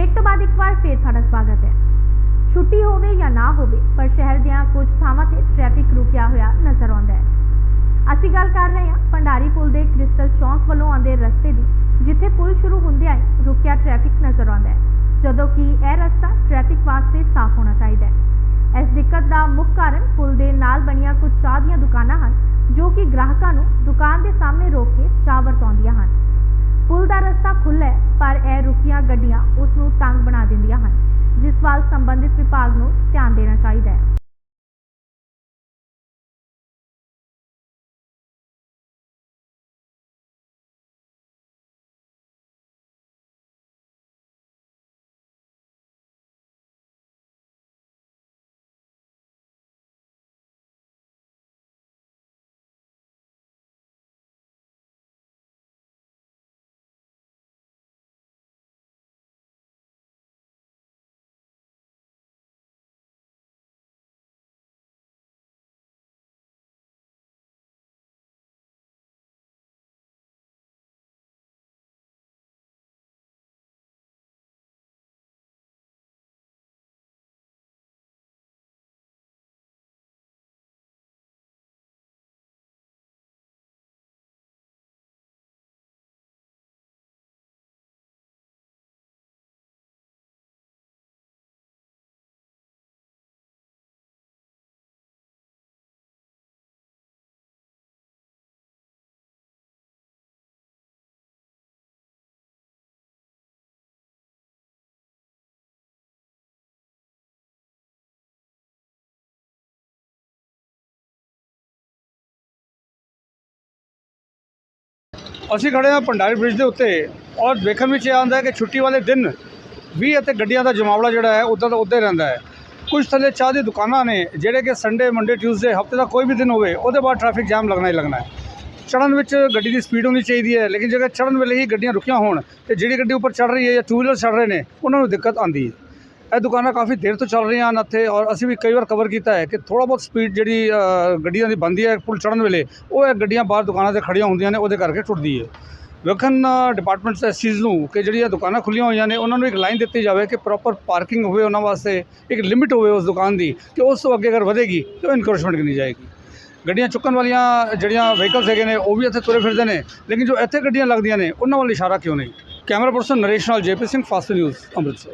Break ਤੋਂ ਬਾਅਦ ਇੱਕ ਵਾਰ ਫੇਰ ਤੁਹਾਡਾ ਸਵਾਗਤ ਹੈ। ਛੁੱਟੀ ਹੋਵੇ ਜਾਂ ਨਾ ਹੋਵੇ, ਪਰ ਸ਼ਹਿਰ ਦੀਆਂ ਕੁਝ ਥਾਵਾਂ ਤੇ ਟ੍ਰੈਫਿਕ ਰੁਕਿਆ ਹੋਇਆ ਨਜ਼ਰ ਆਉਂਦਾ ਹੈ। ਅਸੀਂ ਗੱਲ ਕਰ ਰਹੇ ਹਾਂ ਭੰਡਾਰੀ ਪੁਲ ਦੇ ਕ੍ਰਿਸਟਲ ਚੌਂਕ ਵੱਲੋਂ ਆਉਂਦੇ ਰਸਤੇ ਦੀ, ਜਿੱਥੇ ਪੁਲ ਸ਼ੁਰੂ ਹੁੰਦਿਆਂ ਹੀ ਰੁਕਿਆ ਟ੍ਰੈਫਿਕ ਨਜ਼ਰ ਆਉਂਦਾ ਹੈ। ਜਦੋਂ ਕਿ ਇਹ ਰਸਤਾ ਟ੍ਰੈਫਿਕ ਵਾਸਤੇ ਸਾਫ਼ ਹੋਣਾ ਚਾਹੀਦਾ ਹੈ। ਇਸ ਦਿੱਕਤ ਦਾ ਮੁੱਖ ਕਾਰਨ ਤੰਗ ਹਨ ਜਿਸ ਵੱਲ ਸੰਬੰਧਿਤ ਵਿਭਾਗ ਨੂੰ ਧਿਆਨ ਦੇਣਾ ਚਾਹੀਦਾ ਹੈ। ਅਸੀਂ ਖੜੇ ਹਾਂ ਭੰਡਾਰੀ ਬ੍ਰਿਜ ਦੇ ਉੱਤੇ ਔਰ ਵੇਖਣ ਵਿੱਚ ਇਹ ਆਉਂਦਾ ਹੈ ਕਿ ਛੁੱਟੀ ਵਾਲੇ ਦਿਨ ਵੀ ਅਤੇ ਗੱਡੀਆਂ ਦਾ ਜਮਾਵੜਾ ਜਿਹੜਾ ਹੈ ਉੱਦਾਂ ਦਾ ਉੱਦਾਂ ਰਹਿੰਦਾ ਹੈ। ਕੁਝ ਥੱਲੇ ਚਾਹ ਦੀ ਦੁਕਾਨਾਂ ਨੇ ਜਿਹੜੇ ਕਿ ਸੰਡੇ ਮੰਡੇ ਟਿਊਜ਼ਡੇ ਹਫ਼ਤੇ ਦਾ ਕੋਈ ਵੀ ਦਿਨ ਹੋਵੇ, ਉਹਦੇ ਬਾਅਦ ਟ੍ਰੈਫਿਕ ਜਾਮ ਲੱਗਣਾ ਹੀ ਲੱਗਣਾ ਹੈ। ਚੜਨ ਵਿੱਚ ਗੱਡੀ ਦੀ ਸਪੀਡ ਹੋਣੀ ਚਾਹੀਦੀ ਹੈ, ਲੇਕਿਨ ਜੇਕਰ ਚੜਨ ਵੇਲੇ ਹੀ ਗੱਡੀਆਂ ਰੁਕੀਆਂ ਹੋਣ ਤੇ ਜਿਹੜੀ ਗੱਡੀ ਉੱਪਰ ਚੜ੍ਹ ਰਹੀ ਹੈ ਜਾਂ ਟੂ ਵੀਲਰ ਚੜ੍ਹ ਰਹੇ ਨੇ, ਉਹਨਾਂ ਨੂੰ ਦਿੱਕਤ ਆਉਂਦੀ ਹੈ। ਇਹ ਦੁਕਾਨਾਂ ਕਾਫੀ ਦੇਰ ਤੋਂ ਚੱਲ ਰਹੀਆਂ ਹਨ ਇੱਥੇ ਔਰ ਅਸੀਂ ਵੀ ਕਈ ਵਾਰ ਕਵਰ ਕੀਤਾ ਹੈ ਕਿ ਥੋੜਾ ਬਹੁਤ ਸਪੀਡ ਜਿਹੜੀ ਗੱਡੀਆਂ ਦੀ ਬਣਦੀ ਹੈ ਪੁਲ ਚੜਨ ਵੇਲੇ, ਉਹ ਇਹ ਗੱਡੀਆਂ ਬਾਹਰ ਦੁਕਾਨਾਂ ਤੇ ਖੜੀਆਂ ਹੁੰਦੀਆਂ ਨੇ, ਉਹਦੇ ਕਰਕੇ ਟੁੱਟਦੀ ਹੈ। ਵੇਖਣ ਡਿਪਾਰਟਮੈਂਟਸ ਇਸ ਚੀਜ਼ ਨੂੰ ਕਿ ਜਿਹੜੀਆਂ ਦੁਕਾਨਾਂ ਖੁੱਲੀਆਂ ਹੋਈਆਂ ਨੇ, ਉਹਨਾਂ ਨੂੰ ਇੱਕ ਲਾਈਨ ਦਿੱਤੀ ਜਾਵੇ ਕਿ ਪ੍ਰੋਪਰ ਪਾਰਕਿੰਗ ਹੋਵੇ ਉਹਨਾਂ ਵਾਸਤੇ, ਇੱਕ ਲਿਮਿਟ ਹੋਵੇ ਉਸ ਦੁਕਾਨ ਦੀ, ਕਿ ਉਸ ਤੋਂ ਅੱਗੇ ਅਗਰ ਵਧੇਗੀ, ਤਾਂ ਉਹ ਇਨਕਰੇਜਮੈਂਟ ਕੀਤੀ ਜਾਏਗੀ। ਗੱਡੀਆਂ ਚੁੱਕਣ ਵਾਲੀਆਂ ਜਿਹੜੀਆਂ ਵਹੀਕਲਸ ਹੈਗੇ ਨੇ, ਉਹ ਵੀ ਇੱਥੇ ਤੁਰੇ ਫਿਰਦੇ ਨੇ, ਲੇਕਿਨ ਜੋ ਇੱਥੇ ਗੱਡੀਆਂ ਲੱਗਦੀਆਂ ਨੇ, ਉਹਨਾਂ ਵੱਲ ਇਸ਼ਾਰਾ ਕਿਉਂ ਨਹੀਂ? ਕੈਮਰਾ ਪਰਸਨ ਨਰੇਸ਼ ਨਾਲ JP Singh, fast news, Amritsar.